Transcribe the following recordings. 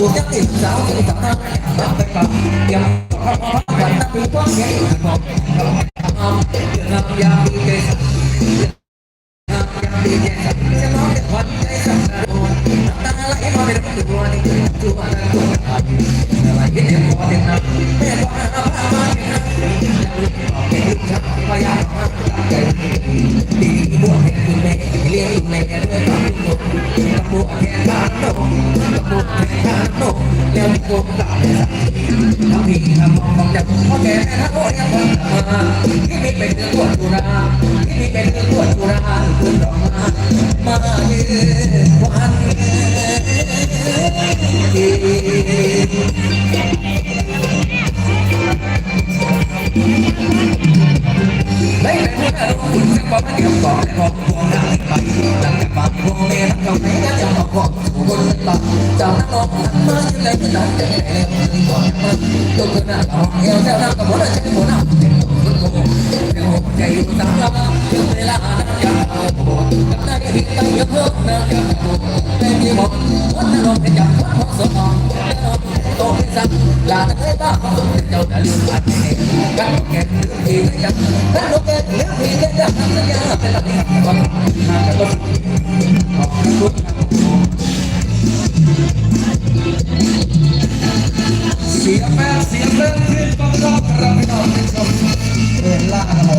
สูตรยังติดสาวสาวน้ำรับไปฟังยังพอพอพอนับถือความเงี้ยพอทำเดือดน้ำยาดีเกสน้ำยาดีเกสจะน้องเด็กวันใจสั่งโดนตาไหลมาเป็นตัวนี่ตัวนั้นตัวนั้นอะไรเด็กพอเด็กนะแม่ว่าพามาเด็กนะเด็กชักพยายามใจดีบวกแม่แม่เลี้ยงแม่ด้วยความสุขกัวแค่ แล้วมีคนตาทำพี่ทำมองจากพ่อแก่แม่ทั้งโอ้ยยังมาที่มีเป็นเรื่องปวดจุราที่มีเป็นเรื่องปวดจุราคุณดอกมามาเยือนวันดี lấy mẹ muốn ở đâu cũng sẽ có cái điểm bỏ lại một buồn đang bày lòng chào năm một năm mới nhưng lên mình đón chẳng mẹ mình còn hơn tôi cứ nào lòng yêu theo năm còn muốn là trên muốn nào trên một cùng trên một ngày sáng nhưng đây là năm giàu cảm thấy hiện tại nhớ hơn năm giàu nên như một muốn nó luôn để chẳng muốn một số mòn tôi biết rằng là thế ta không đâu đã liên lạc này các kẻ thì thấy rằng các lúc kẻ nếu thì thấy rằng năm giàu sẽ là những con hàng các con เสียงแม่เสียงเล่นขึ้นต้องรอบรับพี่น้องที่ชมเวลาครั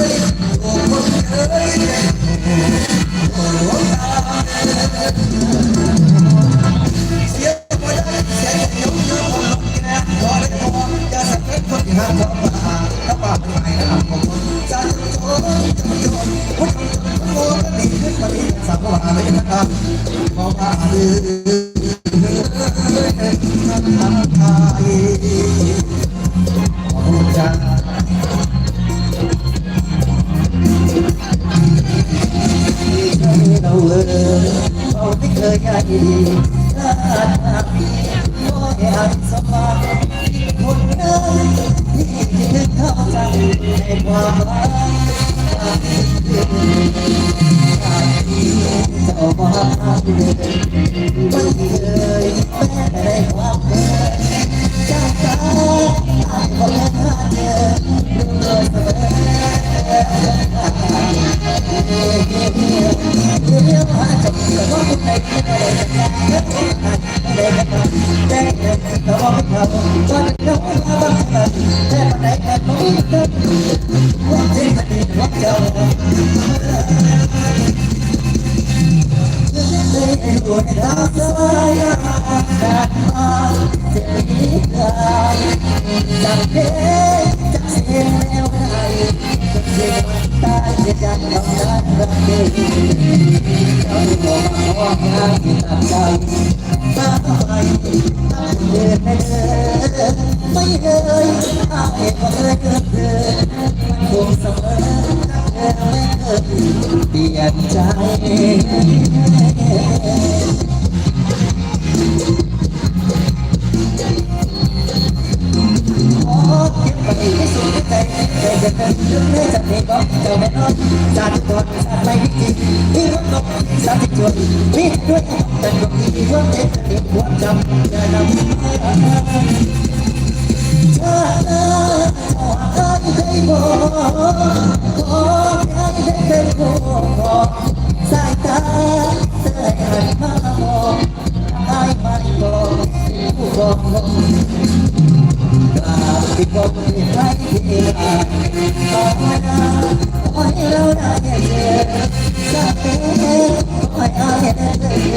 นแน่ไม่เคยอาเองก็เคยเกิดเมัคงเสมอเธอไม่เคยเปลี่ยนใจขอเก็บไปให้สุดใจ เด็กเด็กเป็นยุ่งให้จัดเด็กก็เจ้าแม่นอนจัดตัวจัดไปวิธีที่รถนกสัตว์ที่ชวนพี่ด้วยแต่ก็มีความเด็กเด็กความจำจะนำเธอเธอเธอให้บอก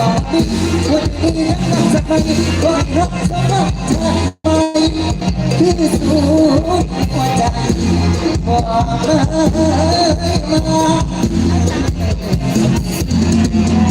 สองนี้วันนี้นักสัไปก็รักสมัครไปที่สูงกว่ใจบอกมาา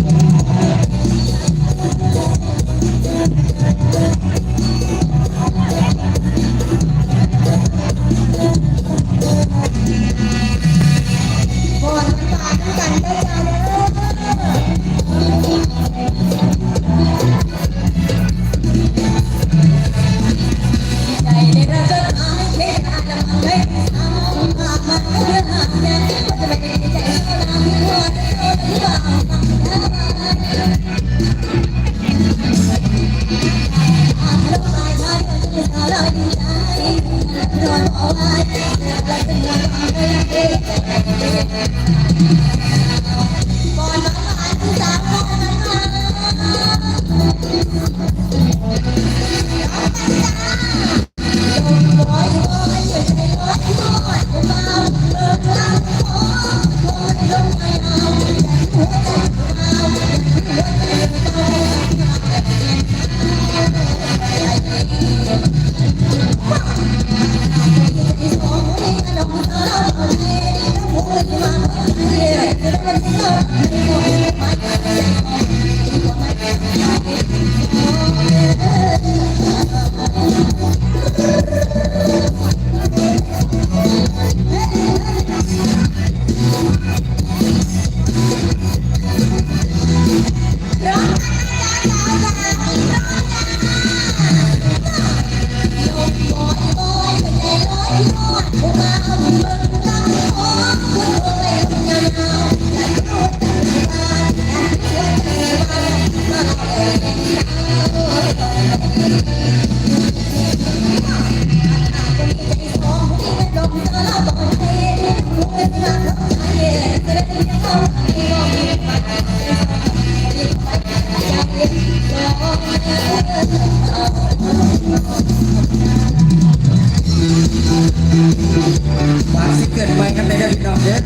บางสิเกิดไปกันในเดือดอกเด้อ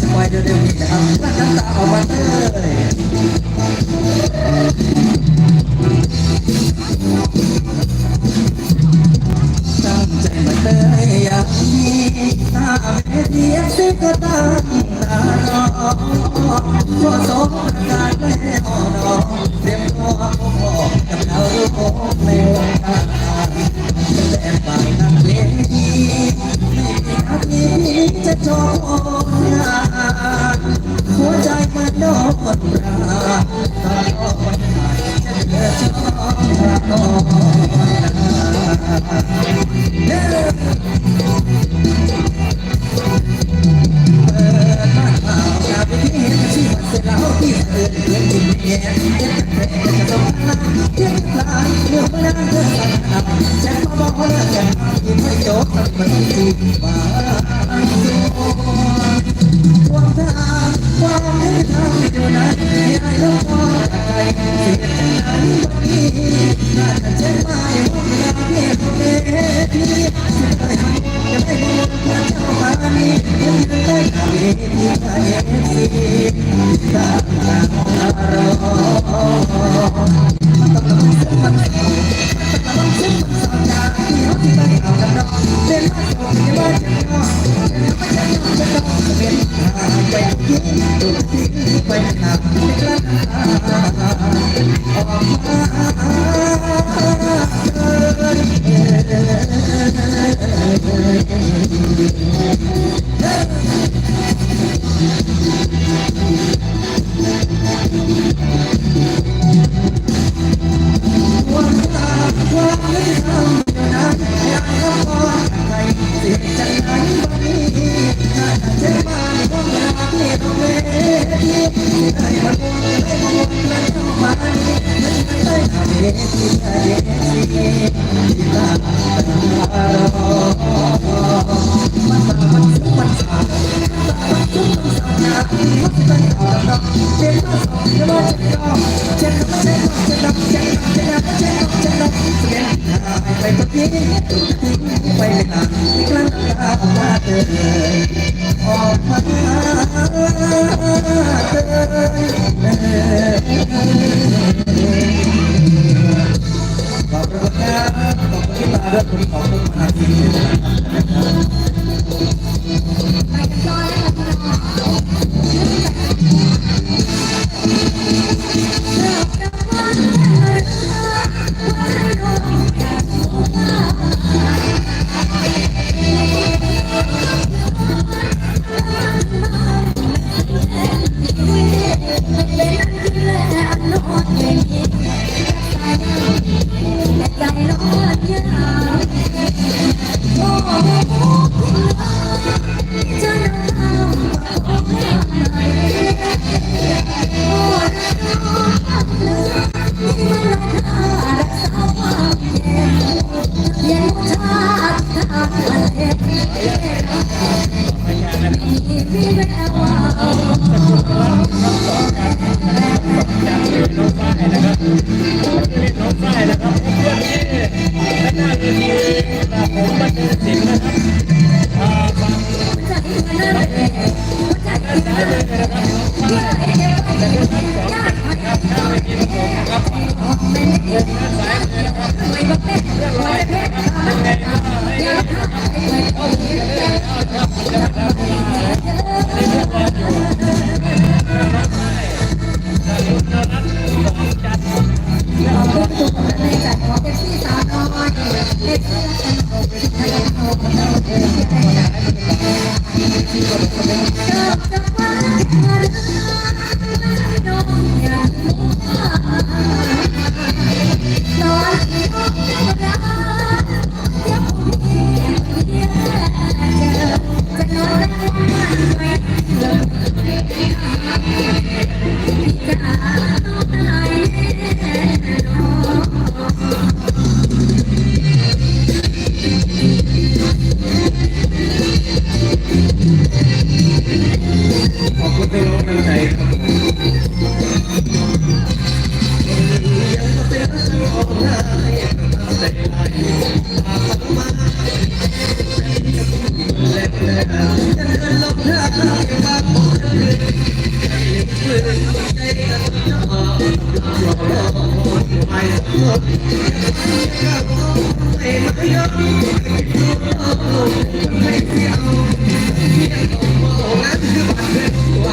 จะไปเดืนเดียวนะครับน้ำตาออกมาเลยตั้งใจมาเตยอย่างนี้ตาเบียดเสียก็ตั้ ก็สม Yeah, yeah, yeah.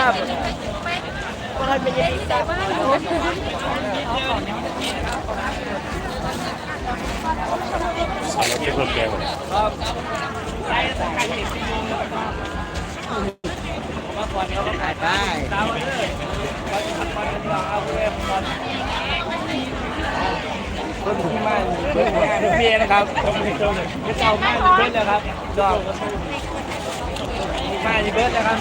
Sam. What happened to you, Sam? ไอาแล้วที่เพิ่มแกงหมดเลยเบียนะครับก็เจ้ามากเบิ้ลนะครับจอบมากเบิ้ลนะครับ